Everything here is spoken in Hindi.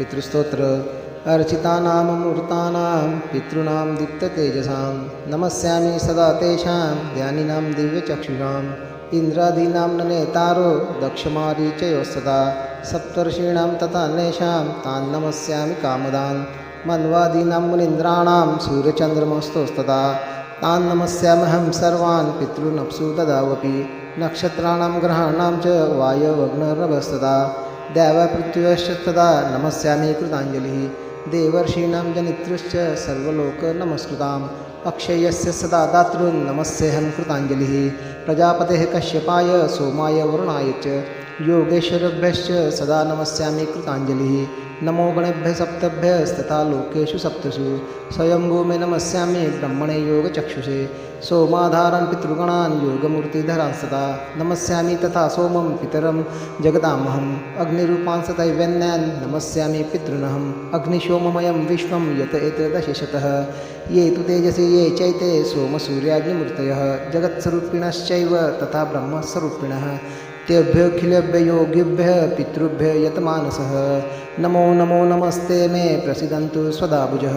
पितृस्तोत्र। अर्चितानाममूर्तानां पितॄणां दीप्ततेजसां, नमस्यामि सदा तेषां, ध्यानिनां दिव्यचक्षुषाम् इन्द्रादीनां नेतारो दक्षमारीचयोस्तदा सप्तर्षीणां तथा अन्येषां, तान् नमस्यामि कामदान्, मन्वादीनां मुनीन्द्राणां, सूर्यचन्द्रमस्तोस्तदा सर्वान् पितॄनप्सु ददावपि नक्षत्राणां ग्रहाणां च देवपृथ्व्यश्च तदा नमस्यामि कृताञ्जलिः। देवर्षीणां जनितृश्च सर्वलोकनमस्कृताम्। अक्षयस्य सदा दातॄन् नमस्येऽहं कृताञ्जलिः। प्रजापतेः कश्यपाय सोमाय वरुणा च योगेश्वरभ्यश्च सदा नमस्यामि कृताञ्जलिः। नमो गणेभ्यः सप्तभ्यस्तथा लोकेषु सप्तसु। स्वयंभू मे नमस्यामि ब्रह्मणे योगचक्षुषे। सोमाधारान् पितृगणान् योगमूर्तिधरान् सदा नमस्यामि तथा सोमं पितरं जगदामहम् अग्निरूपान् सदैवन्यान् नमस्यामि पितॄनहम्। अग्निशोममयं विश्वं यत एतदशेषतः। ये तु तेजसि, ये चैते सोमसूर्याग्निमूर्तयः। जगत्स्वरूपिणश्चैव तथा ब्रह्मस्वरूपिणः। तेभ्योऽखिलेभ्ययोगिभ्यः पितृभ्य यतमानसः। नमो नमो नमस्ते मे प्रसिदन्तु स्वदाभुजः